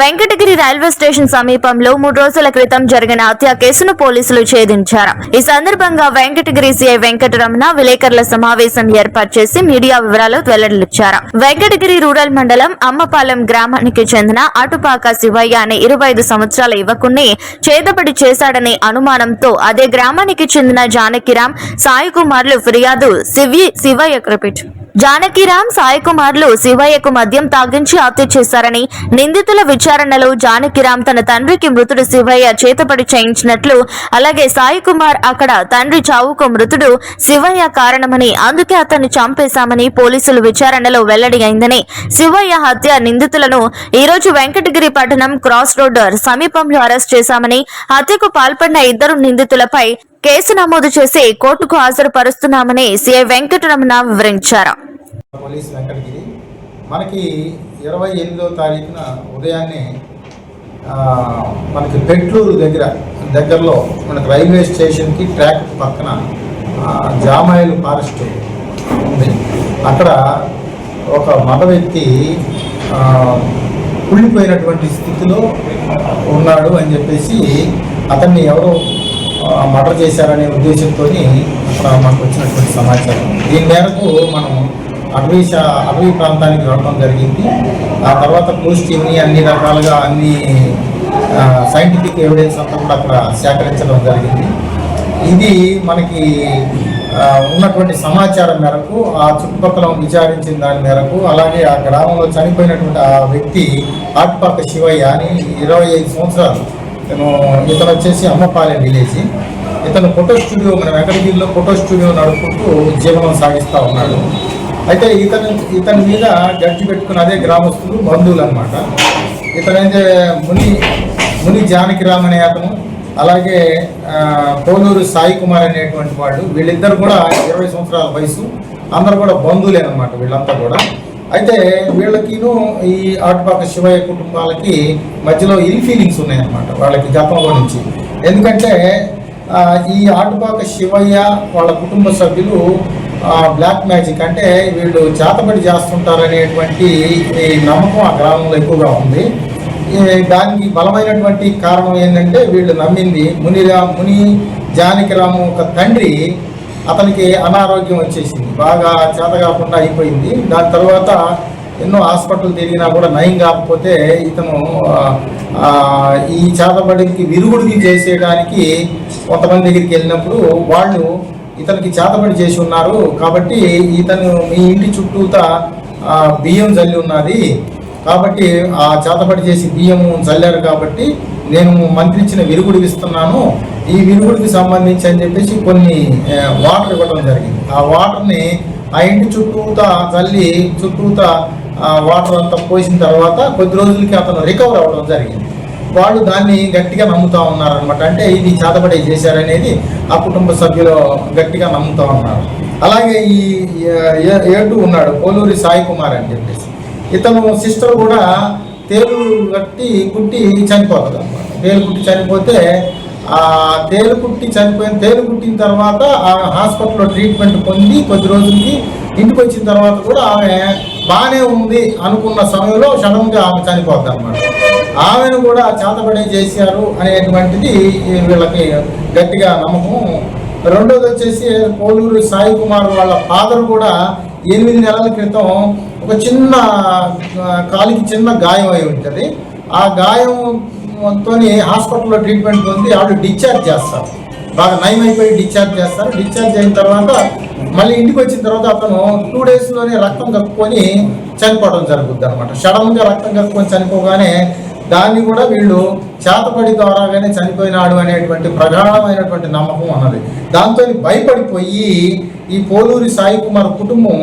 Venkatagiri railway station సమీపంలో మూడు రోజుల క్రితం జరిగిన హత్య కేసును పోలీసులు ఛేదించారు. ఈ సందర్భంగా వెంకటగిరి సిఐ వెంకటరమణ విలేకరుల సమావేశం ఏర్పాటు చేసి మీడియా వివరాలు వెల్లడించారు. వెంకటగిరి రూరల్ మండలం అమ్మపాలెం గ్రామానికి చెందిన అటుపాక శివయ్య అనే ఇరవై ఐదు సంవత్సరాల యువకుణ్ణి చేతబడి చేశాడనే అనుమానంతో అదే గ్రామానికి చెందిన జానకిరామ్ సాయి కుమార్లు ఫిర్యాదు శివి శివయ్య రిపీట్ జానకిరామ్ సాయి కుమార్లు శివయ్యకు మద్యం తాగించి హత్య చేశారని నిందితుల విచారణలో జానకిరామ్ తన తండ్రికి మృతుడు శివయ్య చేతపడి చేయించినట్లు అలాగే సాయి కుమార్ అక్కడ తండ్రి చావుకు మృతుడు శివయ్య కారణమని అందుకే అతన్ని చంపేశామని పోలీసులు విచారణలో వెల్లడి అయిందని శివయ్య హత్య నిందితులను ఈ రోజు వెంకటగిరి పట్టణం క్రాస్ రోడ్ సమీపంలో అరెస్ట్ చేశామని హత్యకు పాల్పడిన ఇద్దరు నిందితులపై కేసు నమోదు చేసి కోర్టుకు హాజరుపరుస్తున్నామని సిఐ వెంకటరమణ వివరించారు. పోలీస్ వెంకటగిరి. మనకి ఇరవై ఎనిమిదో తారీఖున ఉదయాన్నే మనకి పెట్లూరు దగ్గర దగ్గరలో మనకి రైల్వే స్టేషన్కి ట్రాక్ పక్కన జామాయిల్ ఫారెస్ట్ ఉంది. అక్కడ ఒక మగ వ్యక్తి కుళ్ళిపోయినటువంటి స్థితిలో ఉన్నాడు అని చెప్పేసి అతన్ని ఎవరో మర్డర్ చేశారనే ఉద్దేశంతో అక్కడ మనకు వచ్చినటువంటి సమాచారం. దీని మేరకు మనం అటవీ అటవీ ప్రాంతానికి రావడం జరిగింది. ఆ తర్వాత పోస్ట్ టీమ్ని అన్ని రకాలుగా అన్ని సైంటిఫిక్ ఎవిడెన్స్ అంతా కూడా అక్కడ సేకరించడం జరిగింది. ఇది మనకి ఉన్నటువంటి సమాచారం మేరకు ఆ చుట్టుపక్కల విచారించిన దాని మేరకు అలాగే ఆ గ్రామంలో చనిపోయినటువంటి ఆ వ్యక్తి ఆటుపక్క శివయ్య అని ఇరవై ఐదు సంవత్సరాలు ఇతను ఇతను వచ్చేసి అమ్మపాలెం విలేజ్. ఇతను ఫోటో స్టూడియో మన వెంకటగిరిలో ఫోటో స్టూడియో నడుపుకుంటూ జీవనం సాగిస్తూ ఉన్నాడు. అయితే ఇతను ఇతని మీద జడ్జి పెట్టుకున్న అదే గ్రామస్తులు బంధువులు అనమాట ఇతనైతే ముని ముని జానకిరామ్ అనే అతను అలాగే పోలూరు సాయి కుమార్ అనేటువంటి వాళ్ళు వీళ్ళిద్దరు కూడా ఇరవై సంవత్సరాల వయసు. అందరు కూడా బంధువులే అనమాట వీళ్ళంతా కూడా. అయితే వీళ్ళకిను ఈ ఆటుపాక శివయ్య కుటుంబాలకి మధ్యలో ఇల్ ఫీలింగ్స్ ఉన్నాయన్నమాట వాళ్ళకి గతంలో నుంచి. ఎందుకంటే ఈ ఆటుపాక శివయ్య వాళ్ళ కుటుంబ సభ్యులు బ్లాక్ మ్యాజిక్ అంటే వీళ్ళు చేతబడి చేస్తుంటారనేటువంటి ఈ నమ్మకం ఆ గ్రామంలో ఎక్కువగా ఉంది. దానికి బలమైనటువంటి కారణం ఏంటంటే వీళ్ళు నమ్మింది మునిరా ముని జానకిరాము ఒక తండ్రి అతనికి అనారోగ్యం వచ్చేసింది. బాగా చేత కాకుండా అయిపోయింది. దాని తర్వాత ఎన్నో హాస్పిటల్ తిరిగినా కూడా నయం కాకపోతే ఇతను ఈ చేతబడికి విరుగుడికి చేసేయడానికి కొంతమంది దగ్గరికి వెళ్ళినప్పుడు వాళ్ళు ఇతనికి చేతబడి చేసి ఉన్నారు. కాబట్టి ఇతను మీ ఇంటి చుట్టూతా బియ్యం చల్లి ఉన్నది. కాబట్టి ఆ చేతబడి చేసి బియ్యం చల్లారు కాబట్టి నేను మంత్రి ఇచ్చిన విరుగుడు ఇస్తున్నాను ఈ విరుగుడికి సంబంధించి అని చెప్పేసి కొన్ని వాటర్ ఇవ్వడం జరిగింది. ఆ వాటర్ని ఆ ఇంటి చుట్టూతా చల్లి చుట్టూతా వాటర్ అంతా పోసిన తర్వాత కొద్ది రోజులకి అతను రికవర్ అవ్వడం జరిగింది. వాళ్ళు దాన్ని గట్టిగా నమ్ముతా ఉన్నారనమాట అంటే ఇది చేతబడి చేశారనేది ఆ కుటుంబ సభ్యులు గట్టిగా నమ్ముతా ఉన్నారు. అలాగే ఈ ఏ- ఏటు ఉన్నాడు పోలూరి సాయి కుమార్ అని చెప్పేసి. ఇతను సిస్టర్ కూడా తేలు కట్టి కుట్టి చనిపోతుంది తేలుకుట్టి చనిపోతే ఆ తేలుకుట్టి చనిపోయిన తేలుకుట్టిన తర్వాత ఆ హాస్పిటల్లో ట్రీట్మెంట్ పొంది కొద్ది రోజులకి ఇంటికి వచ్చిన తర్వాత కూడా ఆమె బాగానే ఉంది అనుకున్న సమయంలో సడన్గా ఆమె చనిపోద్ది అనమాట ఆమెను కూడా చేతబడే చేశారు అనేటువంటిది వీళ్ళకి గట్టిగా నమ్మకం రెండోది వచ్చేసి పోలూరు సాయి కుమార్ వాళ్ళ ఫాదర్ కూడా ఎనిమిది నెలల క్రితం ఒక చిన్న కాలికి చిన్న గాయం అయి ఉంటుంది. ఆ గాయం తోని హాస్పిటల్లో ట్రీట్మెంట్ పొంది ఆవిడ డిశ్చార్జ్ చేస్తారు. బాగా నయం అయిపోయి డిశ్చార్జ్ చేస్తారు. డిశ్చార్జ్ అయిన తర్వాత మళ్ళీ ఇంటికి వచ్చిన తర్వాత అతను టూ డేస్లోనే రక్తం కక్కుకొని చనిపోవడం జరుగుద్ది అనమాట సడన్గా రక్తం కక్కుకొని చనిపోగానే దాన్ని కూడా వీళ్ళు చేతపడి ద్వారాగానే చనిపోయినాడు అనేటువంటి ప్రగాఢమైనటువంటి నమ్మకం అన్నది దాంతో భయపడిపోయి ఈ పోలూరి సాయి కుమార్ కుటుంబం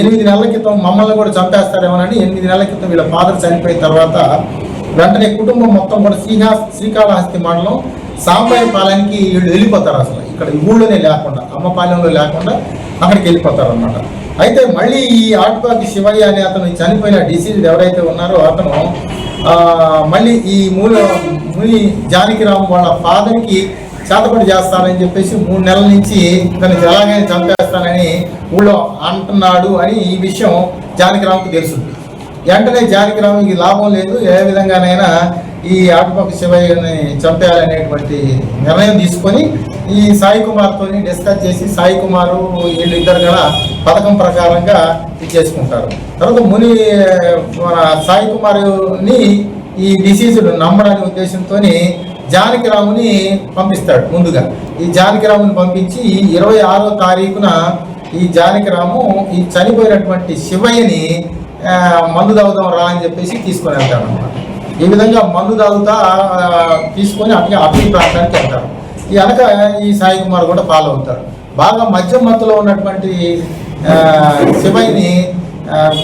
ఎనిమిది నెలల క్రితం మమ్మల్ని కూడా చంపేస్తారేమోనని ఎనిమిది నెలల క్రితం వీళ్ళ ఫాదర్ చనిపోయిన తర్వాత వెంటనే కుటుంబం మొత్తం కూడా శ్రీహా శ్రీకాళహస్తి మండలం సాంబాయిపాలెంకి వీళ్ళు వెళ్ళిపోతారు అసలు. ఇక్కడ ఊళ్ళోనే లేకుండా అమ్మపాలెంలో లేకుండా అక్కడికి వెళ్ళిపోతారు అనమాట అయితే మళ్ళీ ఈ ఆటుపాకి శివయ్య అనే అతను చనిపోయిన డిసీజ్ ఎవరైతే ఉన్నారో అతను మళ్ళీ ఈ మూల ముని జానకిరామ్ వాళ్ళ ఫాదర్కి చేతపడి చేస్తానని చెప్పేసి మూడు నెలల నుంచి తను ఎలాగైనా చంపేస్తానని ఊళ్ళో అంటున్నాడు అని ఈ విషయం జానకిరామ్కి తెలుసుంది వెంటనే జానకిరాముకి లాభం లేదు. ఏ విధంగానైనా ఈ ఆటుపక్క శివయ్యని చంపేయాలనేటువంటి నిర్ణయం తీసుకొని ఈ సాయి కుమార్తో డిస్కస్ చేసి సాయి కుమారు వీళ్ళిద్దరు కూడా పథకం ప్రకారంగా ఇది చేసుకుంటారు. తర్వాత ముని మన సాయి కుమారుని ఈ డిసీజులు నమ్మడానికి ఉద్దేశంతో జానకిరాముని పంపిస్తాడు ముందుగా. ఈ జానకిరాముని పంపించి ఇరవై ఆరో తారీఖున ఈ జానకిరాము ఈ చనిపోయినటువంటి శివయ్యని మందు తాగుదాం రా అని చెప్పేసి తీసుకొని వెళ్తాడు అనమాట ఈ విధంగా మందు తాగుతా తీసుకొని అట్లా అటవీ ప్రాంతానికి వెళ్తారు. ఈ అనక ఈ సాయి కుమార్ కూడా ఫాలో అవుతారు. బాగా మధ్య మత్తులో ఉన్నటువంటి ఆ, శివయ్యని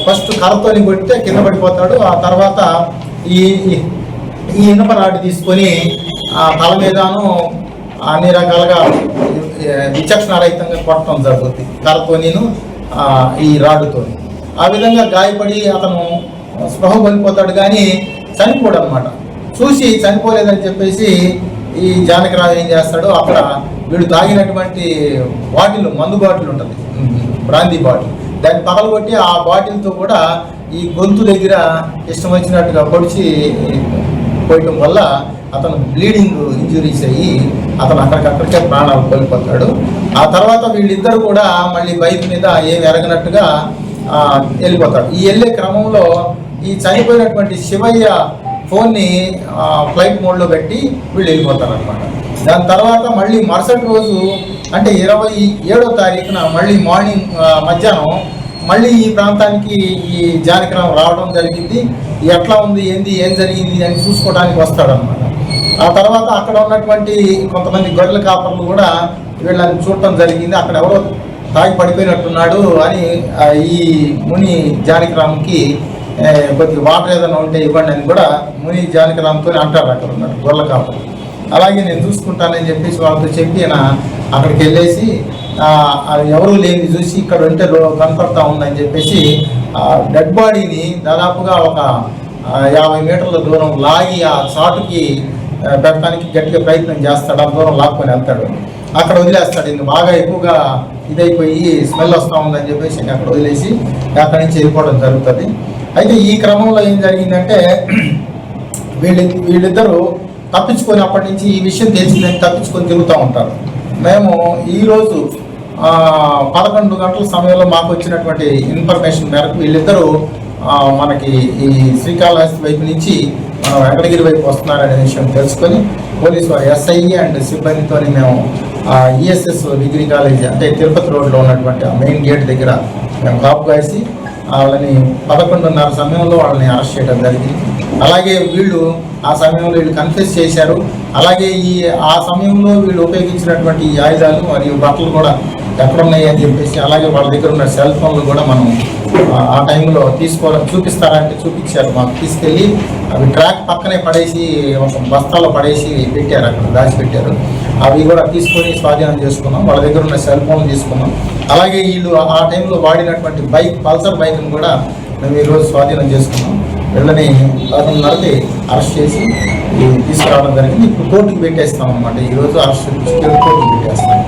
ఫస్ట్ కర్రతోని కొడితే కింద పడిపోతాడు. ఆ తర్వాత ఈ ఈ- ఇనుప రాడ్ తీసుకొని ఆ తల మీదను అన్ని రకాలుగా విచక్షణ రహితంగా కొట్టడం జరుగుతుంది. కర్రతోనిను నేను ఈ రాడుతోని. ఆ విధంగా గాయపడి అతను స్పృహ కోల్పోతాడు కానీ చనిపోడు అనమాట చూసి చనిపోలేదని చెప్పేసి ఈ జానకిరావు ఏం చేస్తాడు అక్కడ వీడు తాగినటువంటి బాటిల్ మందు బాటిల్ ఉంటుంది. Brandy bottle. దాన్ని పగలగొట్టి ఆ బాటిల్తో కూడా ఈ గొంతు దగ్గర ఇష్టం వచ్చినట్టుగా పొడిచి పోయటం వల్ల అతను బ్లీడింగ్ ఇంజురీస్ అయ్యి అతను అక్కడికక్కడికే ప్రాణాలు కోల్పోతాడు. ఆ తర్వాత వీళ్ళిద్దరు కూడా మళ్ళీ బైక్ మీద ఏమి ఎరగనట్టుగా వెళ్ళిపోతాడు ఈ వెళ్ళే క్రమంలో ఈ చనిపోయినటువంటి శివయ్య ఫోన్ని ఫ్లైట్ మోడ్లో పెట్టి వీళ్ళు వెళ్ళిపోతారు అనమాట దాని తర్వాత మళ్ళీ మరుసటి రోజు అంటే ఇరవై ఏడో తారీఖున మళ్ళీ మార్నింగ్ మధ్యాహ్నం మళ్ళీ ఈ ప్రాంతానికి ఈ జానకిరామ్ రావడం జరిగింది. ఎట్లా ఉంది ఏంది ఏం జరిగింది అని చూసుకోవడానికి వస్తాడనమాట ఆ తర్వాత అక్కడ ఉన్నటువంటి కొంతమంది గొర్రెల కాపర్లు కూడా వీళ్ళని చూడటం జరిగింది. అక్కడ ఎవరో తాగి పడిపోయినట్టున్నాడు అని ఈ ముని జానకిరామ్కి కొద్దిగా వాటర్ ఏదైనా ఉంటే ఇవ్వండి అని కూడా ముని జానకిరామ్తో అంటారు అక్కడ ఉన్నారు గొర్రెల కాపు అలాగే నేను చూసుకుంటానని చెప్పేసి వాళ్ళతో చెప్పి ఆయన అక్కడికి వెళ్ళేసి అది ఎవరూ లేని చూసి ఇక్కడ ఉంటే కనపడతా ఉందని చెప్పేసి ఆ డెడ్ బాడీని దాదాపుగా ఒక యాభై మీటర్ల దూరం లాగి ఆ చాటుకి పెట్టడానికి గట్టిగా ప్రయత్నం చేస్తాడు ఆ దూరం లాక్కొని వెళ్తాడు. అక్కడ వదిలేస్తాడు. ఇంక బాగా ఎక్కువగా ఇదైపోయి స్మెల్ వస్తూ ఉందని చెప్పేసి అక్కడ వదిలేసి అక్కడి నుంచి వెళ్ళిపోవడం జరుగుతుంది. అయితే ఈ క్రమంలో ఏం జరిగిందంటే వీళ్ళ వీళ్ళిద్దరూ తప్పించుకొని అప్పటి నుంచి ఈ విషయం తెలిసిందని తప్పించుకొని తిరుగుతూ ఉంటారు. మేము ఈరోజు పదకొండు గంటల సమయంలో మాకు వచ్చినటువంటి ఇన్ఫర్మేషన్ మేరకు వీళ్ళిద్దరూ మనకి ఈ శ్రీకాళహస్తి వైపు నుంచి మన వెంకటగిరి వైపు వస్తున్నారనే విషయం తెలుసుకొని పోలీసు వారు ఎస్ఐ అండ్ సిబ్బందితో మేము ఈఎస్ఎస్ డిగ్రీ కాలేజ్ అంటే తిరుపతి రోడ్లో ఉన్నటువంటి మెయిన్ గేట్ దగ్గర మేము కాపు కాసి వాళ్ళని పదకొండున్నర సమయంలో వాళ్ళని అరెస్ట్ చేయడం జరిగింది. అలాగే వీళ్ళు ఆ సమయంలో వీళ్ళు కన్ఫ్యూజ్ చేశారు. అలాగే ఈ ఆ సమయంలో వీళ్ళు ఉపయోగించినటువంటి ఆయుధాలు మరియు బట్టలు కూడా ఎక్కడున్నాయి అని చెప్పేసి అలాగే వాళ్ళ దగ్గర ఉన్న సెల్ ఫోన్లు కూడా మనం ఆ- టైంలో తీసుకోవడం చూపిస్తారంటే చూపించారు. మాకు తీసుకెళ్ళి అవి ట్రాక్ పక్కనే పడేసి ఒక బస్తాలో పడేసి పెట్టారు అక్కడ దాచిపెట్టారు. అవి కూడా తీసుకొని స్వాధీనం చేసుకున్నాం. వాళ్ళ దగ్గర ఉన్న సెల్ ఫోన్ తీసుకున్నాం. అలాగే వీళ్ళు ఆ- టైంలో వాడినటువంటి బైక్ పల్సర్ బైక్ని కూడా మేము ఈరోజు స్వాధీనం చేసుకున్నాం. వీళ్ళని పదకొండున్నరకి అరెస్ట్ చేసి తీసుకురావడం జరిగింది. ఇప్పుడు కోర్టుకు పెట్టేస్తాం అనమాట ఈరోజు అరెస్ట్ కోర్టుకు పెట్టేస్తాం.